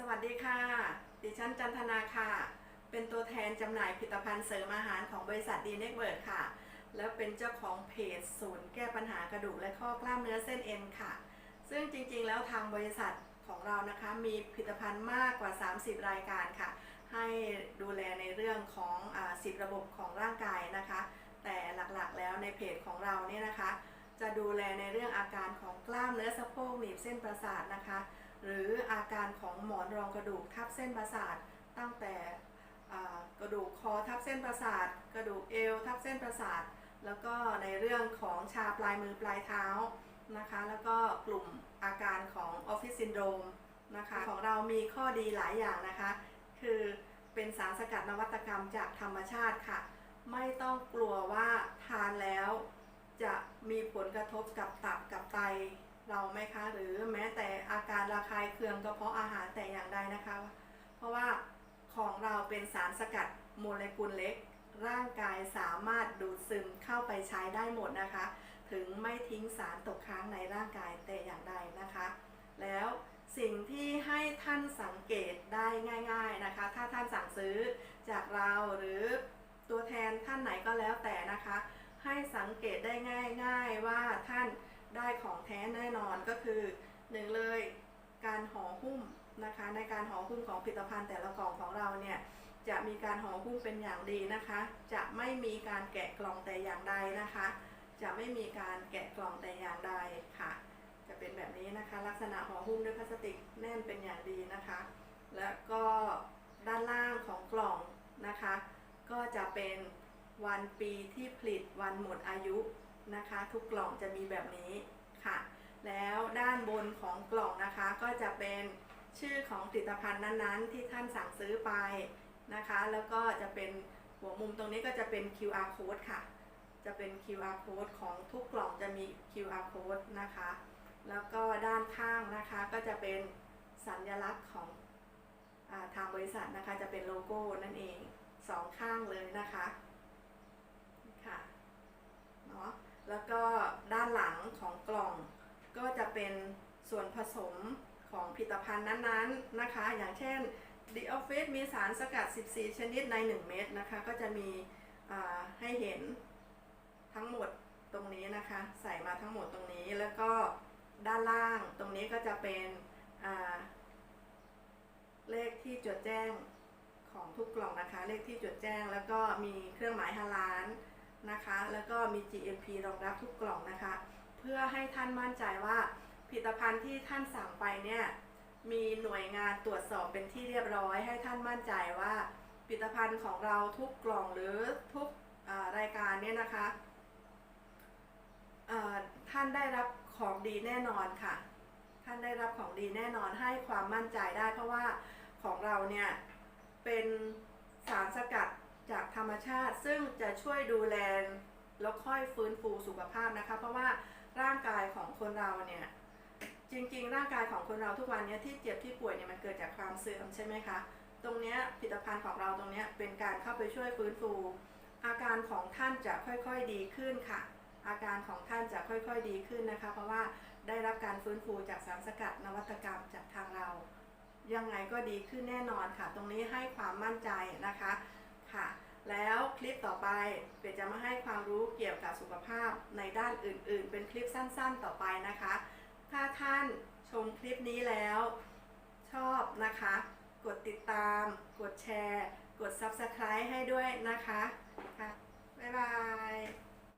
สวัสดีค่ะ ดิฉันจันทนาค่ะ เป็นตัวแทนจำหน่ายผลิตภัณฑ์เสริมอาหารของบริษัทดีเน็กเวิร์ค่ะ แล้วเป็นเจ้าของเพจศูนย์แก้ปัญหากระดูกและข้อกล้ามเนื้อเส้นเอ็นค่ะ ซึ่งจริงๆ แล้วทางบริษัทของเรานะคะมีผลิตภัณฑ์มากกว่า 30 รายการค่ะ ให้ดูแลในเรื่องของอาสิบระบบของร่างกายนะคะ แต่หลักๆแล้วในเพจของเราเนี่ยนะคะ จะดูแลในเรื่องอาการของกล้ามเนื้อสะโพกหนีบเส้นประสาทนะคะ หรืออาการของหมอนรองกระดูกทับเส้นประสาทตั้งแต่กระดูกคอทับเส้นประสาท กระดูกเอวทับเส้นประสาท แล้วก็ในเรื่องของชาปลายมือปลายเท้านะคะ แล้วก็กลุ่มอาการของออฟฟิศซินโดรมนะคะของเรามีข้อดีหลายอย่างนะคะ คือเป็นสารสกัดนวัตกรรมจากธรรมชาติค่ะ ไม่ต้องกลัวว่าทานแล้วจะมีผลกระทบกับตับกับไต เราไหมคะ หรือแม้แต่อาการระคายเคืองกระเพาะอาหารแต่อย่างใดนะคะ เพราะว่าของเราเป็นสารสกัดโมเลกุลเล็ก ร่างกายสามารถดูดซึมเข้าไปใช้ได้หมดนะคะ ถึงไม่ทิ้งสารตกค้างในร่างกายแต่อย่างใดนะคะ แล้วสิ่งที่ให้ท่านสังเกตได้ง่าย ๆนะคะ ถ้าท่านสั่งซื้อจากเราหรือตัวแทนท่านไหนก็แล้วแต่นะคะ ให้สังเกตได้ง่าย ๆว่าท่าน ได้ของแท้แน่นอนก็คือหนึ่งเลยการห่อหุ้มนะคะในการห่อหุ้มของผลิตภัณฑ์แต่ละกล่องของเราเนี่ยจะมีการห่อหุ้มเป็นอย่างดีนะคะ จะไม่มีการแกะกล่องแต่อย่างใดนะคะ จะไม่มีการแกะกล่องแต่อย่างใดค่ะ จะเป็นแบบนี้นะคะ ลักษณะห่อหุ้มด้วยพลาสติกแน่นเป็นอย่างดีนะคะ แล้วก็ด้านล่างของกล่องนะคะ ก็จะเป็นวันปีที่ผลิตวันหมดอายุ นะคะ ทุกกล่องจะมีแบบนี้ค่ะ แล้วด้านบนของกล่องนะคะก็จะเป็นชื่อของผลิตภัณฑ์นั้นๆ ที่ท่านสั่งซื้อไปนะคะ แล้วก็จะเป็นหัวมุมตรงนี้ก็จะเป็น QR code ค่ะ จะเป็น QR code ของทุกกล่องจะมี QR code นะคะ แล้วก็ด้านข้างนะคะก็จะเป็นสัญลักษณ์ของอาทางบริษัทนะคะจะเป็นโลโก้นั่นเองสองข้างเลยนะคะค่ะเนาะ แล้วก็ด้านหลังของกล่อง ก็จะเป็นส่วนผสมของผลิตภัณฑ์นั้นๆนะคะ อย่างเช่น The Office มีสารสกัด 14 ชนิดใน 1 เม็ดนะคะ ก็จะมีให้เห็นทั้งหมดตรงนี้นะคะ ใส่มาทั้งหมดตรงนี้แล้วก็ด้านล่างตรงนี้ก็จะเป็นเลขที่จดแจ้งของทุกกล่องนะคะ เลขที่จดแจ้งแล้วก็มีเครื่องหมายฮาลาล นะคะ แล้วก็มี GMP รองรับทุกกล่องนะคะ เพื่อให้ท่านมั่นใจว่าผลิตภัณฑ์ที่ท่านสั่งไปเนี่ยมีหน่วยงานตรวจสอบเป็นที่เรียบร้อย ให้ท่านมั่นใจว่าผลิตภัณฑ์ของเราทุกกล่องหรือทุกรายการเนี่ยนะคะท่านได้รับของดีแน่นอนค่ะ ท่านได้รับของดีแน่นอนให้ความมั่นใจได้ เพราะว่าของเราเนี่ยเป็นสารสกัด จากธรรมชาติซึ่งจะช่วยดูแลแล้วค่อยฟื้นฟูสุขภาพนะคะ เพราะว่าร่างกายของคนเราเนี่ยจริงๆ ร่างกายของคนเราทุกวันเนี้ยที่เจ็บที่ป่วยเนี่ยมันเกิดจากความเสื่อมใช่ไหมคะตรงเนี้ยผลิตภัณฑ์ของเราตรงเนี้ยเป็นการเข้าไปช่วยฟื้นฟู อาการของท่านจะค่อยๆดีขึ้นค่ะ อาการของท่านจะค่อยๆดีขึ้นนะคะ เพราะว่าได้รับการฟื้นฟูจากสารสกัดนวัตกรรมจากทางเรา ยังไงก็ดีขึ้นแน่นอนค่ะ ตรงนี้ให้ความมั่นใจนะคะ ค่ะ แล้วคลิปต่อไปเปียจะมาให้ความรู้เกี่ยวกับสุขภาพในด้านอื่น ๆ เป็นคลิปสั้นๆ ต่อไปนะคะ ถ้าท่านชมคลิปนี้แล้ว ชอบนะคะ กดติดตาม กดแชร์ กด Subscribe ให้ด้วยนะคะค่ะบ๊ายบาย